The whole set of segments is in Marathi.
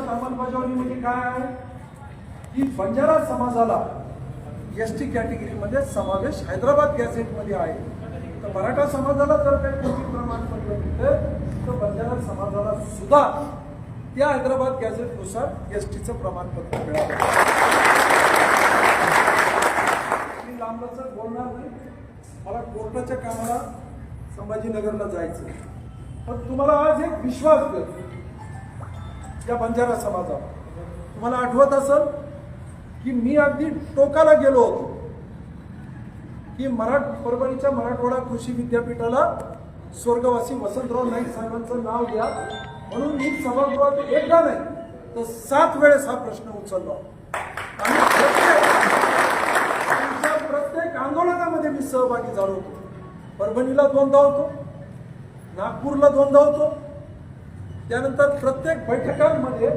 अंमलबजावणीमध्ये काय आहे? की बंजारा समाजाला एस टी कॅटेगरीमध्ये समावेश हैदराबाद गॅझेटमध्ये आहे. तर मराठा समाजाला जर काही कोणती प्रमाणपत्र मिळतं तर बंजारा समाजाला सुद्धा त्या हैदराबाद गॅझेटनुसार एस टीचं प्रमाणपत्र मिळालं. मी बोलणार नाही. मला कोर्टाच्या कामाला संभाजीनगरला जायचं पण तुम्हाला आज एक विश्वास देतो. या बंजारा समाजावर. तुम्हाला आठवत असेल की मी अगदी टोकाला गेलो होतो की मराठ परभणीच्या मराठवाडा कृषी विद्यापीठाला स्वर्गवासी वसंतराव नाईक साहेबांचं नाव द्या. म्हणून मी सभागृहात एकदा नाही तर सात वेळेस हा प्रश्न उचलला आणि प्रत्येक त्यांच्या प्रत्येक आंदोलनामध्ये मी सहभागी झालो होतो परभणीला दोनदा होतो नागपूरला दोनदा होतो. त्यानंतर प्रत्येक बैठकांमध्ये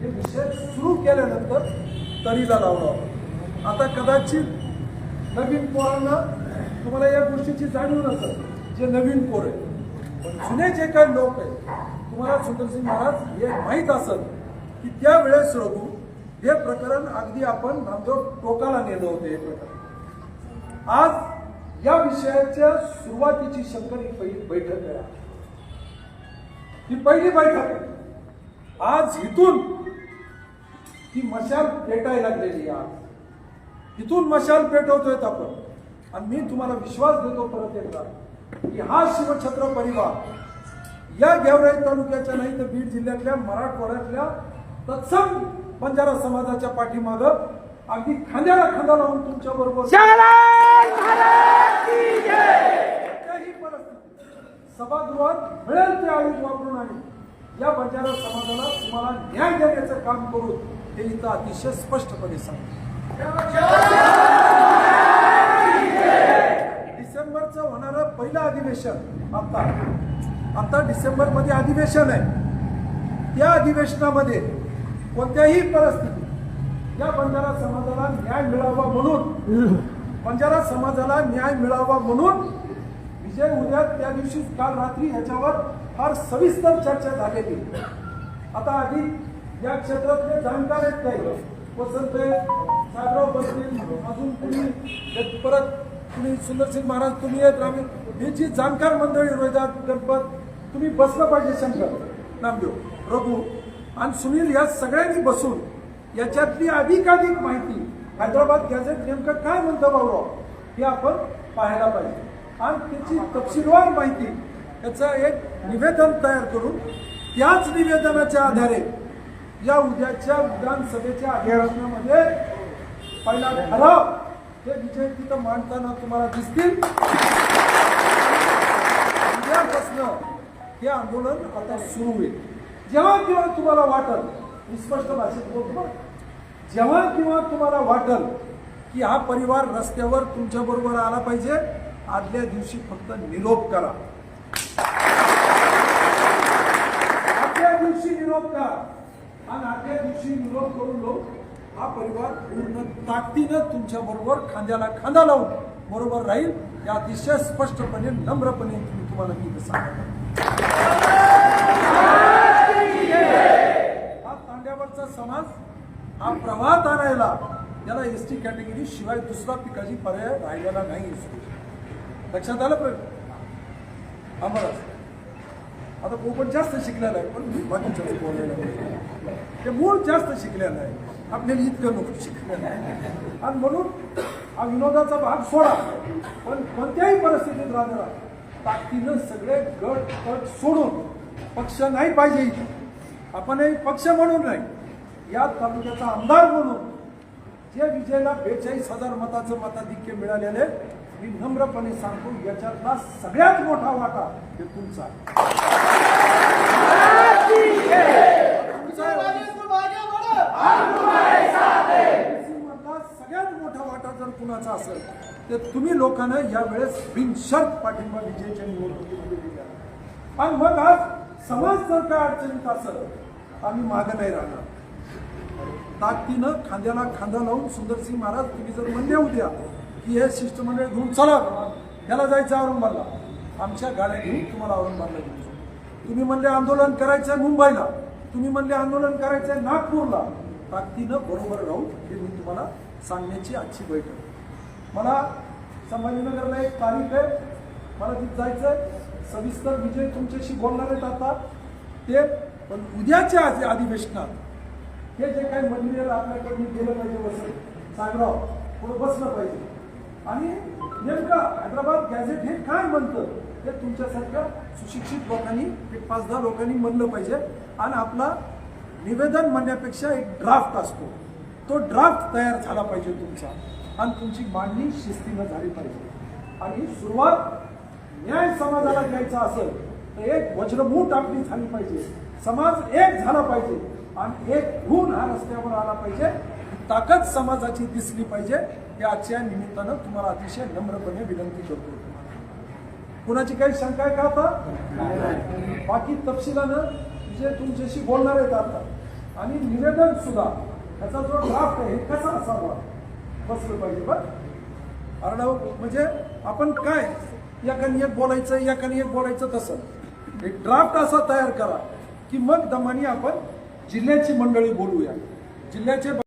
हे विषय सुरू केल्यानंतर तरीला लावला होता. आता कदाचित नवीन पोरांना तुम्हाला या गोष्टीची जाणीव नसेल जे नवीन पोर आहे पण जुने जे काही लोक आहेत तुम्हाला सुंदरसिंग महाराज हे माहीत असेल की त्यावेळेस रघू हे प्रकरण अगदी आपण नामदेव टोकाला नेलं होतं हे प्रकरण. आज या विषयाच्या सुरुवातीची शंकर ही पहिली बैठक आहे. ही पहिली बैठक आहे. आज इथून ही मशाल पेटायला लागलेली आज इथून मशाल पेटवतोय आपण. आणि मी तुम्हाला विश्वास देतो परत एकदा की हा शिवछत्र परिवार या गेवराई तालुक्याच्या नाही तर बीड जिल्ह्यातल्या मराठवाड्यातल्या तत्सम बंजारा समाजाच्या पाठीमाग अगदी खांद्याला खांदा लावून तुमच्या बरोबर कोणत्याही परिस्थितीत सभागृहात मिळेल ते आयुध वापरून आणि या बंजारा समाजाला तुम्हाला न्याय देण्याचं काम करू हे इथं अतिशय स्पष्टपणे सांगतो. डिसेंबरचं होणारं पहिलं अधिवेशन आता. आता डिसेंबरमध्ये अधिवेशन आहे. त्या अधिवेशनामध्ये कोणत्याही परिस्थितीत या बंजारा समाजाला न्याय मिळावा म्हणून बंजारा समाजाला न्याय मिळावा म्हणून जे उद्या त्या दिवशी काल रात्री ह्याच्यावर फार सविस्तर चर्चा झालेली. आता आधी या क्षेत्रातले जाणकार आहेत काही वसंत साहेबराव बसतील अजून कुणी परत तुम्ही सुंदरसिंग महाराज तुम्ही आहेत? रामी ही जी जाणकार मंडळी रोहिदास गणपत तुम्ही बसलं पाहिजे शंकर नामदेव रघु आणि सुनील या सगळ्यांनी बसून याच्यातली अधिकाधिक माहिती हैदराबाद गॅझेट नेमकं काय म्हणतं बाबूराव हे आपण पाहायला पाहिजे. आणि त्याची तपशीलवार माहिती याचं एक निवेदन तयार करून त्याच निवेदनाच्या आधारे या उद्याच्या विधानसभेच्या अधिवेशनामध्ये पहिला ठराव हे विजय तिथं मांडताना तुम्हाला दिसतील. उद्यापासनं हे आंदोलन आता सुरू होईल. जेव्हा किंवा तुम्हाला वाटल मी स्पष्ट भाषेत बोलतो जेव्हा किंवा तुम्हाला वाटल की हा परिवार रस्त्यावर तुमच्या बरोबर आला पाहिजे आदल्या दिवशी फक्त निरोप करा. आदल्या दिवशी निरोप करा. आणि आदल्या दिवशी निरोप करून लोक हा परिवार पूर्ण ताकदीनं तुमच्या बरोबर खांद्याला खांदा लावून बरोबर राहील. हे अतिशय स्पष्टपणे नम्रपणे मी तुम्हाला मी इथं हा तांड्यावरचा समाज हा प्रवाहात आणायला याला एस टी कॅटेगरी शिवाय दुसरा पिकाची पर्याय राहिलेला नाही. लक्षात आलं पण आम्हाला आता कोकण जास्त शिकलेला आहे पण मी बाकीच्या बोललेला नाही. ते मूळ जास्त शिकलेलं आहे. आपल्याला इतकं लोक शिकलेलं आहे. आणि म्हणून हा विनोदाचा भाग सोडा. पण कोणत्याही परिस्थितीत राहणार ताकदीनं सगळे गट गट सोडून पक्ष नाही पाहिजे इथे. आपणही पक्ष म्हणून नाही. या तालुक्याचा आमदार म्हणून जे विजयला बेचाळीस हजार मताचं मताधिक्य मिळालेले मी नम्रपणे सांगतो याच्यातला सगळ्यात मोठा वाटा हे तुमचा सगळ्यात मोठा वाटा जर कुणाचा असेल तर तुम्ही लोकांना यावेळेस बिनशर्त पाठिंबा विजयच्या निवडणुकीमध्ये दिला आणि मग आज समाज जर काय अडचणीत असेल आम्ही मागं नाही राहणार. ताकदीनं खांद्याला खांदा लावून सुंदरसिंग महाराज तुम्ही जर म्हणले उद्या की हे शिष्टमंडळ घेऊन चला. याला जायचं औरंगाबादला. आमच्या गाड्या घेऊन तुम्हाला औरंगाबादला घेऊन तुम्ही म्हणले आंदोलन करायचं आहे मुंबईला. तुम्ही म्हणले आंदोलन करायचं आहे नागपूरला. ताकदीनं बरोबर राहू हे मी तुम्हाला सांगण्याची आजची बैठक. मला संभाजीनगरला एक तारीख आहे. मला तिथे आहे सविस्तर विजय तुमच्याशी बोलणार आहेत आता. ते पण उद्याच्या अधिवेशनात. हे जे काही मंदिर आपल्याकडून गेलं पाहिजे बस सागराव पुढे बसलं पाहिजे. आणि नेमका हैदराबाद गॅझेट हे काय म्हणतं हे तुमच्यासारख्या सुशिक्षित लोकांनी एक पाच दहा लोकांनी म्हणलं पाहिजे. आणि आपला निवेदन म्हणण्यापेक्षा एक ड्राफ्ट असतो. तो ड्राफ्ट तयार झाला पाहिजे तुमचा. आणि तुमची मांडणी शिस्तीनं झाली पाहिजे. आणि सुरुवात न्याय समाजाला द्यायचा असेल तर एक वज्रमूठ आपली झाली पाहिजे. समाज एक झाला पाहिजे. आणि एक गुण हा रस्त्यावर आला पाहिजे. ताकद समाजाची दिसली पाहिजे या आजच्या निमित्तानं तुम्हाला अतिशय नम्रपणे विनंती करतो. कुणाची काही शंका आहे का आता? बाकी तपशिलानं जे तुमच्याशी बोलणार आहेत आता. आणि निवेदन सुद्धा त्याचा जो ड्राफ्ट आहे हे कसा असावा? बसलं पाहिजे बरं? आरडाव म्हणजे आपण काय एकाने एक बोलायचं एकाने एक बोलायचं तसं. एक ड्राफ्ट असा तयार करा की मग दमाने आपण जिल्ह्याची मंडळी बोलूया. जिल्ह्याचे